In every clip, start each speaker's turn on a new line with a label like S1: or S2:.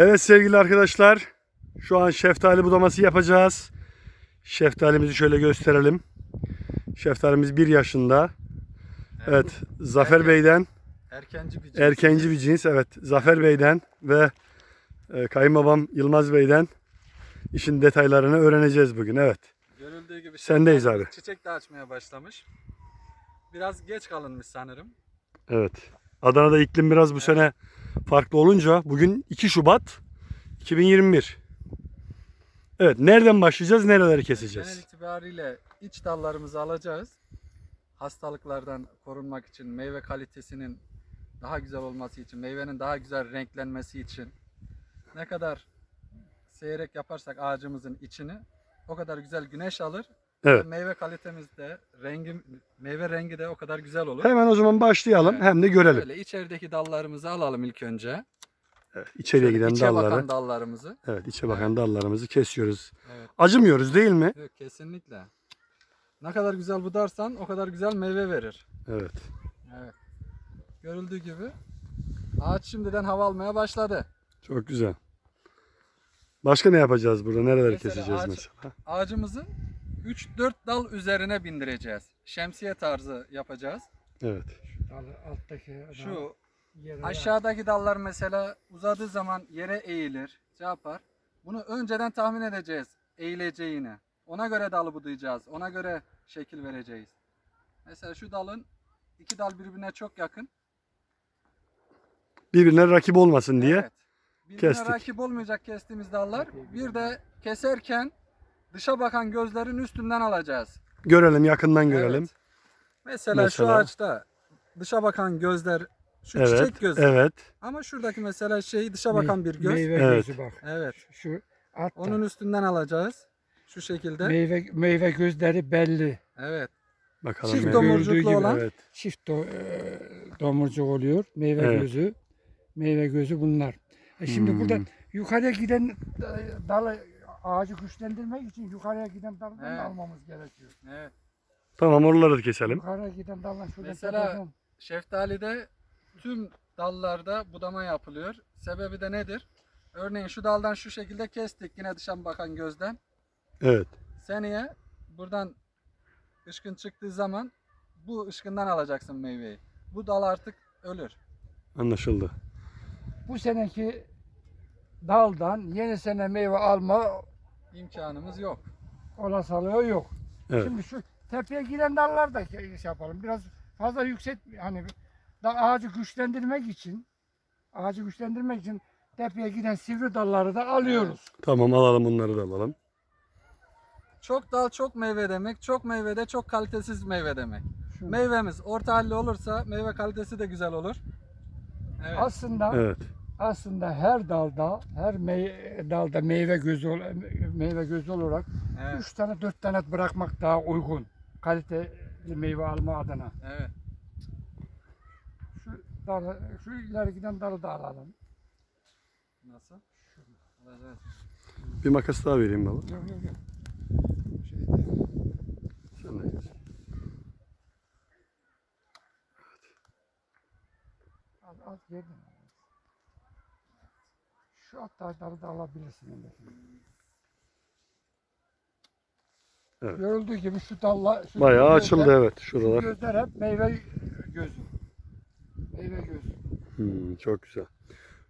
S1: Evet sevgili arkadaşlar. Şu an şeftali budaması yapacağız. Şeftalimizi şöyle gösterelim. Şeftalimiz 1 yaşında. Evet, Zafer
S2: Erken-
S1: Bey'den,
S2: Erkenci bir cins.
S1: erkenci bir cins. Evet, Zafer Bey'den ve e, kayınbabam Yılmaz Bey'den işin detaylarını öğreneceğiz bugün. Evet.
S2: Görüldüğü gibi
S1: Sendeyiz abi.
S2: Çiçek de açmaya başlamış. Biraz geç kalınmış sanırım.
S1: Evet. Adana'da iklim biraz bu sene farklı olunca bugün 2 Şubat 2021. Evet, nereden başlayacağız, nereleri
S2: Genel
S1: keseceğiz?
S2: itibariyle iç dallarımızı alacağız. Hastalıklardan korunmak için, meyve kalitesinin daha güzel olması için, meyvenin daha güzel renklenmesi için ne kadar seyrek yaparsak ağacımızın içini o kadar güzel güneş alır.
S1: Evet.
S2: Meyve kalitemiz de, rengi, meyve rengi de o kadar güzel olur.
S1: Hemen o zaman başlayalım
S2: Evet.
S1: hem de görelim.
S2: Böyle içerideki dallarımızı alalım ilk önce.
S1: Evet, içeriye giden
S2: içe
S1: dalları.
S2: bakan dallarımızı.
S1: Evet, içe bakan dallarımızı kesiyoruz.
S2: Evet.
S1: Acımıyoruz değil mi?
S2: Yok, kesinlikle. Ne kadar güzel budarsan o kadar güzel meyve verir.
S1: Evet.
S2: Evet. Görüldüğü gibi ağaç şimdiden hava almaya başladı.
S1: Çok güzel. Başka ne yapacağız burada? Nereleri
S2: Mesela
S1: keseceğiz
S2: ağaç-
S1: mesela?
S2: Ağacımızı 3-4 dal üzerine bindireceğiz. Şemsiye tarzı yapacağız.
S1: Evet.
S3: Dalı alttaki
S2: Şu
S3: yere
S2: aşağıdaki dallar mesela uzadığı zaman yere eğilir, şey yapar. Bunu önceden tahmin edeceğiz eğileceğini. Ona göre dalı budayacağız. Ona göre şekil vereceğiz. Mesela şu dalın iki dal birbirine çok yakın.
S1: Birbirine rakip olmasın diye.
S2: Evet. Birbirine
S1: kestik.
S2: rakip olmayacak kestiğimiz dallar. Bir de keserken dışa bakan gözlerin üstünden alacağız.
S1: Görelim, yakından görelim.
S2: Evet. Mesela, şu
S1: Mesela?
S2: ağaçta dışa bakan gözler şu
S1: Evet.
S2: çiçek gözü.
S1: Evet.
S2: Ama şuradaki mesela şey dışa bakan bir göz.
S3: Meyve
S1: Evet.
S3: gözü bak.
S2: Evet.
S3: Şu altta.
S2: Onun üstünden alacağız. Şu şekilde.
S3: meyve meyve gözleri belli.
S2: Evet.
S1: Bakalım.
S2: Çift domurcuklu
S3: gibi,
S2: olan.
S1: Evet.
S3: Çift do, e, domurcuk oluyor. Meyve
S1: Evet.
S3: gözü. Meyve gözü bunlar. E şimdi
S1: Hmm.
S3: burada yukarıya giden dalı ağacı güçlendirmek için yukarıya giden daldan
S2: Evet.
S3: almamız gerekiyor.
S2: Evet.
S1: Tamam oraları da keselim.
S3: Yukarıya giden daldan şöyle
S2: Mesela-
S3: tepeden-
S2: Şeftalide tüm dallarda budama yapılıyor. Sebebi de nedir? Örneğin şu daldan şu şekilde kestik yine dışa bakan gözden.
S1: Evet.
S2: Seneye buradan ışkın çıktığı zaman bu ışkından alacaksın meyveyi. Bu dal artık ölür.
S1: Anlaşıldı.
S3: bu seneki daldan yeni sene meyve alma
S2: İmkanımız yok.
S3: olasılığı yok.
S1: Evet.
S3: Şimdi şu tepeye giden dallar da şey yapalım. Biraz fazla yükselt hani da ağacı güçlendirmek için ağacı güçlendirmek için tepeye giden sivri dalları da alıyoruz.
S1: Tamam alalım bunları da alalım.
S2: Çok dal çok meyve demek. Çok meyve de çok kalitesiz meyve demek.
S3: Şu-
S2: Meyvemiz orta halli olursa meyve kalitesi de güzel olur. Evet.
S3: Aslında
S1: Evet.
S3: Aslında her dalda her mey- dalda meyve gözü ol- meyve gözü olarak
S2: Evet.
S3: 3 tane 4 tane bırakmak daha uygun. Kaliteli meyve alma adına.
S2: Evet.
S3: Şu dalı, şu ileri giden dalı da alalım.
S2: Nasıl? Evet.
S1: Bir makas daha vereyim baba.
S3: Yok yok yok. Şey,
S1: Sen de kes.
S3: Az, az verdim. Şu alt taşları da alabilirsin.
S1: Evet.
S3: Görüldüğü gibi şu dalla şu
S1: Bayağı
S3: gözler-
S1: açıldı evet
S3: Şu
S1: şuralar.
S3: gözler hep meyve gözü. Meyve gözü.
S1: Hmm, çok güzel.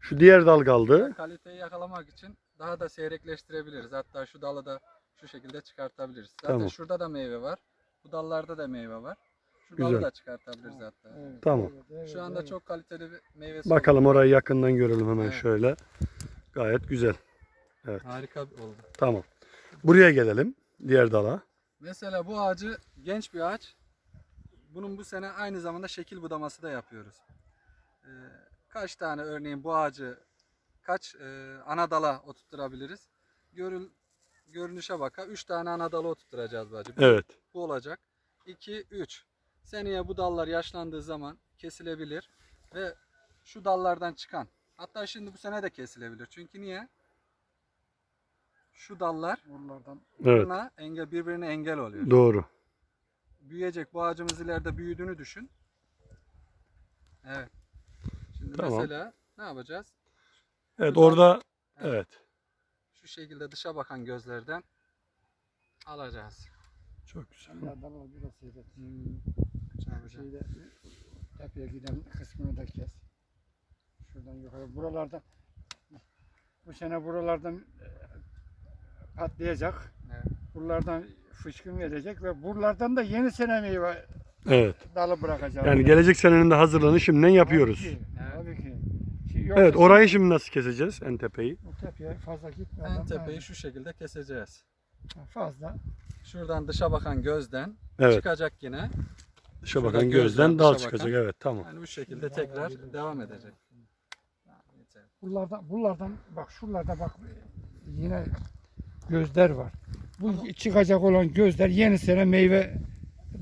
S1: Şu diğer dal kaldı.
S2: Kaliteyi yakalamak için daha da seyrekleştirebiliriz. Hatta şu dalı da şu şekilde çıkartabiliriz. Zaten
S1: Tamam.
S2: şurada da meyve var. Bu dallarda da meyve var. Şu
S1: Güzel.
S2: dalı da çıkartabiliriz hatta.
S3: Evet,
S1: Tamam.
S3: evet, evet,
S2: Şu anda
S3: evet.
S2: çok kaliteli bir meyvesi
S1: Bakalım orayı yakından görelim hemen
S2: Evet.
S1: şöyle. Gayet güzel. Evet.
S2: Harika oldu.
S1: Tamam. Buraya gelelim. Diğer dala.
S2: Mesela bu ağacı genç bir ağaç. Bunun bu sene aynı zamanda şekil budaması da yapıyoruz. Ee, kaç tane örneğin bu ağacı kaç e, ana dala oturtturabiliriz? Görül, görünüşe baka 3 tane ana dala oturtturacağız bu ağacı. Bir,
S1: Evet.
S2: Bu olacak. 2, 3. Seneye bu dallar yaşlandığı zaman kesilebilir ve şu dallardan çıkan hatta şimdi bu sene de kesilebilir. Çünkü niye? Şu dallar
S3: Buralardan
S1: Evet.
S2: buna engel, birbirine engel oluyor.
S1: Doğru.
S2: büyüyecek. Bu ağacımız ileride büyüdüğünü düşün. Evet. Şimdi
S1: Tamam.
S2: mesela ne yapacağız?
S1: Evet orada Evet.
S2: Şu şekilde dışa bakan gözlerden alacağız.
S1: Çok güzel.
S3: Ya dallar biraz seyret.
S2: Hmm. Güzel.
S3: Şeyde tepeye giden kısmını da kes. Şuradan yukarı. Buralardan bu sene buralardan e, patlayacak.
S2: Evet.
S3: Buralardan fışkın gelecek ve buralardan da yeni sene meyve
S1: Evet.
S3: dalı bırakacağız.
S1: Yani gelecek senenin de hazırlığını şimdiden yapıyoruz.
S3: Tabii ki.
S2: Evet.
S3: Tabii ki. Yoksa
S1: Evet orayı şimdi nasıl keseceğiz en tepeyi?
S3: Bu tepeye fazla gitmeden.
S2: En tepeyi şu şekilde keseceğiz.
S3: fazla.
S2: Şuradan dışa bakan gözden
S1: Evet.
S2: çıkacak yine.
S1: Dışa
S2: Şurada
S1: bakan
S2: gözden
S1: gözden dal çıkacak.
S2: bakan.
S1: Evet tamam.
S2: Yani bu şekilde tekrar devam edecek.
S3: Buralardan, buralardan bak şuralarda bak yine gözler var. Bu çıkacak olan gözler yeni sene meyve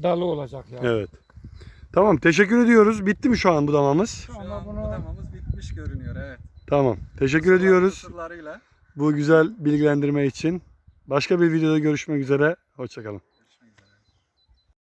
S3: dalı olacak yani.
S1: Evet. Tamam teşekkür ediyoruz. Bitti mi şu an budamamız?
S3: Şu
S2: an
S3: bunu
S2: budamamız bitmiş görünüyor evet.
S1: Tamam. Teşekkür
S2: Kısırlar-
S1: ediyoruz
S2: kısırlarıyla.
S1: bu güzel bilgilendirme için. Başka bir videoda görüşmek üzere. Hoşçakalın.